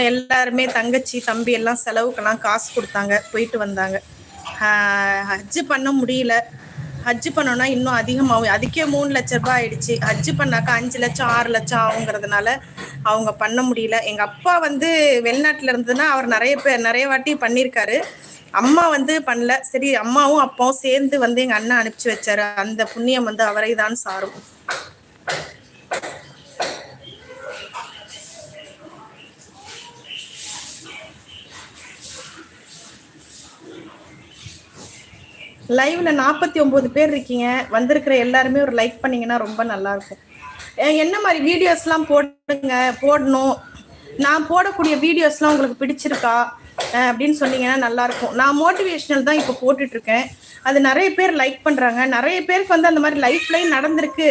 எல்லாருமே தங்கச்சி தம்பி எல்லாம் செலவுக்கெல்லாம் காசு கொடுத்தாங்க. போயிட்டு வந்தாங்க. ஹஜ்ஜு பண்ண முடியல. ஹஜ்ஜு பண்ணோன்னா இன்னும் அதிகமாகும். அதுக்கே மூணு லட்ச ரூபாய் ஆயிடுச்சு. ஹஜ்ஜு பண்ணாக்கா அஞ்சு லட்சம் ஆறு லட்சம் ஆகுங்கிறதுனால அவங்க பண்ண முடியல. எங்கள் அப்பா வந்து வெளிநாட்டில் இருந்ததுன்னா அவர் நிறைய பேர் நிறைய வாட்டி பண்ணியிருக்காரு. அம்மா வந்து பண்ணல. சரி அம்மாவும் அப்பாவும் சேர்ந்து வந்து எங்கள் அண்ணன் அனுப்பிச்சு வச்சாரு. அந்த புண்ணியம் வந்து அவரை தான் சாரும். லைவ்ல நாற்பத்தி ஒன்பது பேர் இருக்கீங்க. வந்திருக்கிற எல்லாருமே ஒரு லைக் பண்ணீங்கன்னா ரொம்ப நல்லா இருக்கும் என்ன மாதிரி வீடியோஸ்லாம் போடுங்க போடணும்? நான் போடக்கூடிய வீடியோஸ்லாம் உங்களுக்கு பிடிச்சிருக்கா? அப்படின்னு சொன்னீங்கன்னா நல்லா இருக்கும் நான் மோட்டிவேஷனல் தான் இப்போ போட்டுட்டு இருக்கேன் அது நிறைய பேர் லைக் பண்றாங்க. நிறைய பேருக்கு வந்து அந்த மாதிரி லைஃப் நடந்திருக்கு.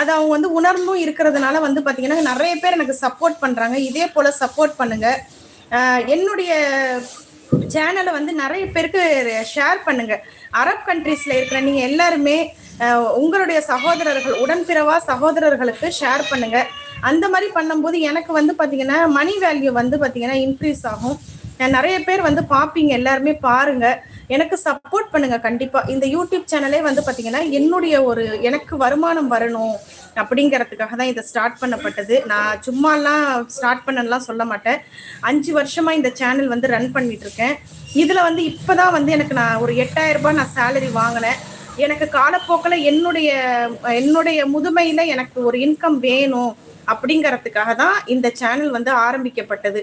அது அவங்க வந்து உணர்ந்தும் இருக்கிறதுனால வந்து பார்த்தீங்கன்னா நிறைய பேர் எனக்கு சப்போர்ட் பண்ணுறாங்க இதே போல் சப்போர்ட் பண்ணுங்க. என்னுடைய சேனலை வந்து நிறைய பேருக்கு ஷேர் பண்ணுங்க. அரப் கண்ட்ரீஸ்ல இருக்கிற நீங்க எல்லாருமே உங்களுடைய சகோதரர்கள் உடன்பிறவா சகோதரர்களுக்கு ஷேர் பண்ணுங்க. அந்த மாதிரி பண்ணும்போது எனக்கு வந்து பாத்தீங்கன்னா மணி வேல்யூ வந்து பாத்தீங்கன்னா இன்க்ரீஸ் ஆகும். நிறைய பேர் வந்து பார்ப்பீங்க எல்லாருமே பாருங்க. எனக்கு சப்போர்ட் பண்ணுங்க கண்டிப்பா. இந்த யூடியூப் சேனலே வந்து பாத்தீங்கன்னா என்னுடைய ஒரு எனக்கு வருமானம் வரணும் அப்படிங்கிறதுக்காக தான் இதை ஸ்டார்ட் பண்ணப்பட்டது. நான் சும்மாலாம் ஸ்டார்ட் பண்ணலாம் சொல்ல மாட்டேன். அஞ்சு வருஷமா இந்த சேனல் வந்து ரன் பண்ணிட்டு இருக்கேன் இதுல வந்து இப்பதான் வந்து எனக்கு நான் ஒரு எட்டாயிரம் ரூபாய் நான் சேலரி வாங்கினேன். எனக்கு காலப்போக்கில் என்னுடைய என்னுடைய முதுமையில எனக்கு ஒரு இன்கம் வேணும் அப்படிங்கிறதுக்காக தான் இந்த சேனல் வந்து ஆரம்பிக்கப்பட்டது.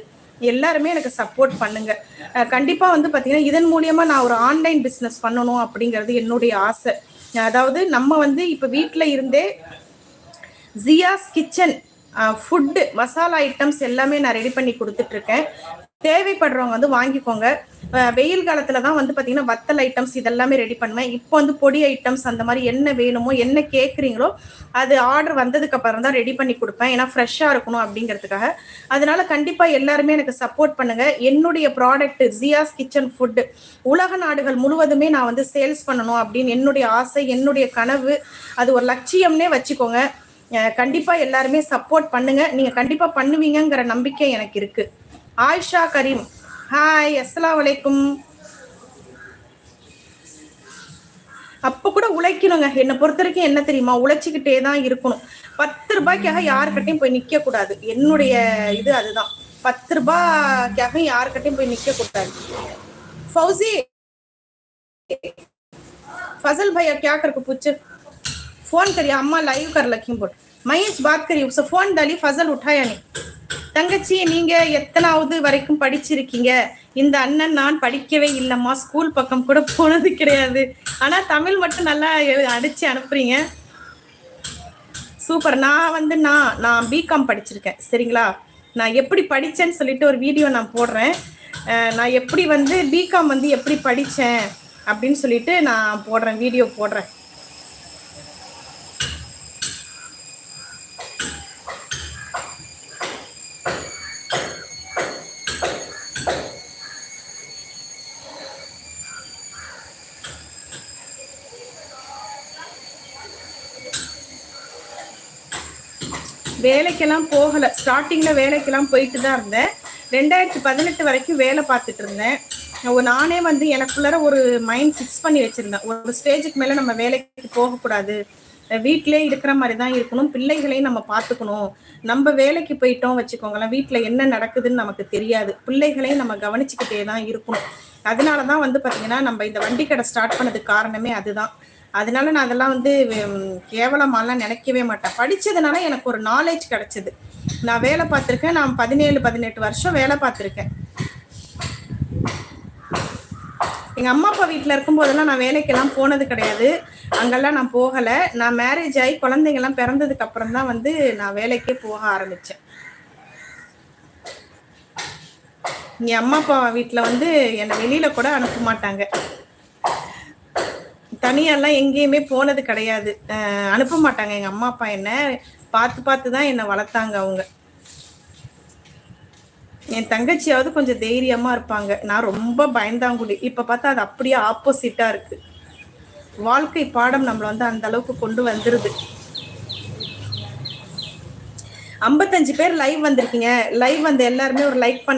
எல்லாருமே எனக்கு சப்போர்ட் பண்ணுங்க. கண்டிப்பா வந்து பாத்தீங்கன்னா இதன் மூலியமா நான் ஒரு ஆன்லைன் பிஸ்னஸ் பண்ணணும் அப்படிங்கிறது என்னுடைய ஆசை. அதாவது நம்ம வந்து இப்ப வீட்டுல இருந்தே Jiya's kitchen food masala items எல்லாமே நான் ரெடி பண்ணி கொடுத்துட்ருக்கேன் தேவைப்படுறவங்க வந்து வாங்கிக்கோங்க. வெயில் காலத்துல தான் வந்து பாத்தீங்கன்னா வத்தல் ஐட்டம்ஸ் இதெல்லாமே ரெடி பண்ணுவேன். இப்போ வந்து பொடி ஐட்டம்ஸ் அந்த மாதிரி என்ன வேணுமோ என்ன கேட்குறீங்களோ அது ஆர்டர் வந்ததுக்கு அப்புறம் தான் ரெடி பண்ணி கொடுப்பேன். ஏன்னா ஃப்ரெஷ்ஷாக இருக்கணும் அப்படிங்கிறதுக்காக. அதனால கண்டிப்பா எல்லாருமே எனக்கு சப்போர்ட் பண்ணுங்க. என்னுடைய ப்ராடக்ட் ஜியாஸ் கிச்சன் ஃபுட்டு உலக நாடுகள் முழுவதுமே நான் வந்து சேல்ஸ் பண்ணணும் அப்படின்னு என்னுடைய ஆசை என்னுடைய கனவு அது ஒரு லட்சியம்னே வச்சுக்கோங்க. கண்டிப்பா எல்லாருமே சப்போர்ட் பண்ணுங்க. நீங்க கண்டிப்பா பண்ணுவீங்கிற நம்பிக்கை எனக்கு இருக்கு. ஆயிஷா கரீம் ஹாய் அஸ்லாம் வலைக்கும் அப்போ கூட உழைக்கணுங்க என்னை பொறுத்த வரைக்கும் என்ன தெரியுமா உழைச்சிக்கிட்டே தான் இருக்கணும் பத்து ரூபாய்க்காக யாருக்கிட்டையும் போய் நிக்க கூடாது என்னுடைய இது அதுதான் பத்து ரூபாய்க்காக யாருக்கிட்டையும் போய் நிக்க கூடாது ஃபௌசி फजल भैया क्या कर को पूछ फोन करिए अम्मा लाइव कर लखीमपुर महेश बात करिए उसे फोन डाली फजल उठाया नहीं தங்கச்சி நீங்க எத்தனாவது வரைக்கும் படிச்சிருக்கீங்க? இந்த அண்ணன் நான் படிக்கவே இல்லைம்மா. ஸ்கூல் பக்கம் கூட போனது கிடையாது. ஆனா தமிழ் மட்டும் நல்லா அடிச்சு அனுப்புறீங்க. சூப்பர் நான் வந்து நான் நான் பிகாம் படிச்சிருக்கேன். சரிங்களா? நான் எப்படி படித்தேன்னு சொல்லிட்டு ஒரு வீடியோ நான் போடுறேன். நான் எப்படி வந்து பிகாம் வந்து எப்படி படித்தேன் அப்படின்னு சொல்லிட்டு நான் போடுறேன் வீடியோ போடுறேன். வேலைக்கெல்லாம் போகலை. ஸ்டார்டிங்கில் வேலைக்கெல்லாம் போயிட்டு தான் இருந்தேன். ரெண்டாயிரத்தி பதினெட்டு வரைக்கும் வேலை பார்த்துட்டு இருந்தேன். நானே வந்து எனக்குள்ளார ஒரு மைண்ட் ஃபிக்ஸ் பண்ணி வச்சுருந்தேன். ஒரு ஸ்டேஜுக்கு மேலே நம்ம வேலைக்கு போகக்கூடாது. வீட்டிலே இருக்கிற மாதிரி தான் இருக்கணும். பிள்ளைகளையும் நம்ம பார்த்துக்கணும். நம்ம வேலைக்கு போயிட்டோம் வச்சுக்கோங்களேன். வீட்டில் என்ன நடக்குதுன்னு நமக்கு தெரியாது. பிள்ளைகளையும் நம்ம கவனிச்சுக்கிட்டே தான் இருக்கணும். அதனால தான் வந்து பார்த்தீங்கன்னா நம்ம இந்த வண்டி கடை ஸ்டார்ட் பண்ணதுக்கு காரணமே அதுதான். அதனால நான் அதெல்லாம் வந்து கேவலமாலாம் நினைக்கவே மாட்டேன். படித்ததுனால எனக்கு ஒரு நாலேஜ் கிடைச்சது. நான் வேலை பார்த்துருக்கேன். நான் பதினேழு பதினெட்டு வருஷம் வேலை பார்த்துருக்கேன். எங்கள் அம்மா அப்பா வீட்டில் இருக்கும்போதெல்லாம் நான் வேலைக்கெல்லாம் போனது கிடையாது. அங்கெல்லாம் நான் போகலை. நான் மேரேஜ் ஆகி குழந்தைங்கெல்லாம் பிறந்ததுக்கு அப்புறம் தான் வந்து நான் வேலைக்கே போக ஆரம்பித்தேன் என் அம்மா அப்பா வீட்டில் வந்து என்னை வெளியில் கூட அனுப்ப மாட்டாங்க. தனியாலாம் எங்கேயுமே போனது கிடையாது. அனுப்ப மாட்டாங்க. எங்கள் அம்மா அப்பா என்ன பார்த்து பார்த்து தான் என்னை வளர்த்தாங்க அவங்க. என் தங்கச்சியாவது கொஞ்சம் தைரியமாக இருப்பாங்க. நான் ரொம்ப பயந்தாங்குடி. இப்போ பார்த்தா அது அப்படியே ஆப்போசிட்டாக இருக்குது வாழ்க்கை பாடம் நம்மளை வந்து அந்த அளவுக்கு கொண்டு வந்துருது. ஐம்பத்தஞ்சு பேர் லைவ் வந்திருக்கீங்க. லைவ் வந்த எல்லாருமே ஒரு லைக் பண்ண